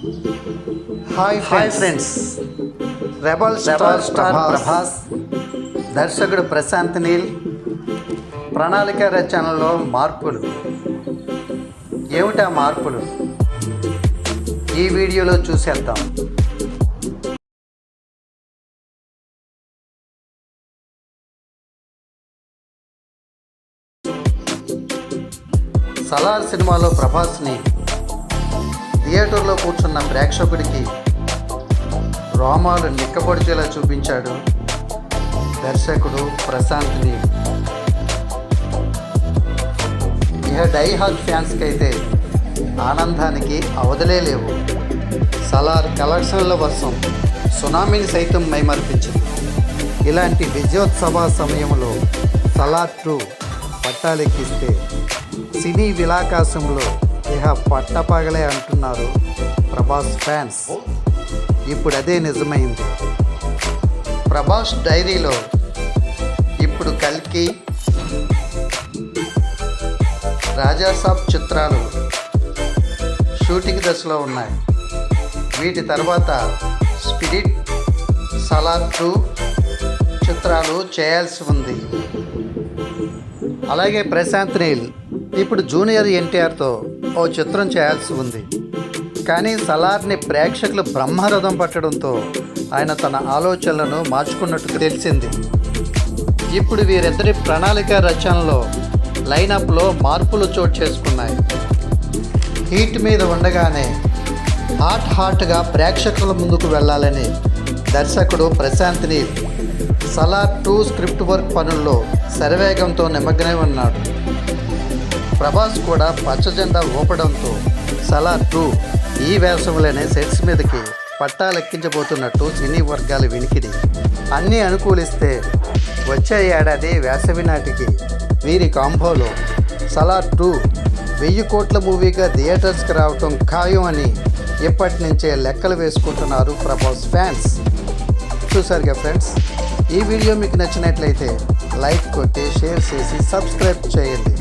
Hi hi friends rebel star star Prabhas దర్శకుడు ప్రశాంత్ నీల్. ప్రణాళిక రచనలో మార్పులు. ఏమిటా మార్పులు? ఈ వీడియోలో చూసేద్దాం. సలార్ సినిమాలో ప్రభాస్ని థియేటర్లో కూర్చున్న ప్రేక్షకుడికి రోమాలు నిక్కపొడిచేలా చూపించాడు దర్శకుడు ప్రశాంత్ నీల్ ఇక డై హార్ట్ ఫ్యాన్స్కి అయితే ఆనందానికి అవధలే లేవు. సలార్ కలెక్షన్ల వర్షం సునామీని సైతం మైమర్పించింది. ఇలాంటి విజయోత్సవ సమయంలో సలార్ టూ పట్టాలెక్కిస్తే సినీ విలాకాశంలో ఇహ పట్టపగలే అంటున్నారు ప్రభాస్ ఫ్యాన్స్. ఇప్పుడు అదే నిజమైంది. ప్రభాస్ డైరీలో ఇప్పుడు కల్కి రాజాసాబ్ చిత్రాలు షూటింగ్ దశలో ఉన్నాయి. వీటి తర్వాత స్పిరిట్ సలార్ టూ చిత్రాలు చేయాల్సి ఉంది. అలాగే ప్రశాంత్ నీల్ ఇప్పుడు జూనియర్ ఎన్టీఆర్తో ఓ చిత్రం చేయాల్సి ఉంది. కానీ సలార్ని ప్రేక్షకులు బ్రహ్మరథం పట్టడంతో ఆయన తన ఆలోచనలను మార్చుకున్నట్టు తెలిసింది. ఇప్పుడు వీరిద్దరి ప్రణాళిక రచనలో లైనప్లో మార్పులు చోటు చేసుకున్నాయి. హీట్ మీద ఉండగానే హాట్ హాట్గా ప్రేక్షకుల ముందుకు వెళ్ళాలని దర్శకుడు ప్రశాంత్ని సలార్ టూ స్క్రిప్ట్ వర్క్ పనుల్లో శరవేగంతో నిమగ్నమై ఉన్నాడు. ప్రభాస్ కూడా పచ్చజెండా ఊపడంతో సలార్ టూ ఈ వేసవిలోనే సెట్స్ మీదకి పట్టాలెక్కించబోతున్నట్టు సినీ వర్గాలు వినికిడి అన్నీ అనుకూలిస్తే వచ్చే ఏడాది వేసవి నాటికి వీరి కాంబోలో సలార్ టూ వెయ్యి కోట్ల మూవీగా థియేటర్స్కి రావటం ఖాయం అని ఇప్పటి నుంచే లెక్కలు వేసుకుంటున్నారు ప్రభాస్ ఫ్యాన్స్. చూసారుగా ఫ్రెండ్స్ ఈ వీడియో మీకు నచ్చినట్లయితే లైక్ కొట్టి షేర్ చేసి సబ్స్క్రైబ్ చేయండి.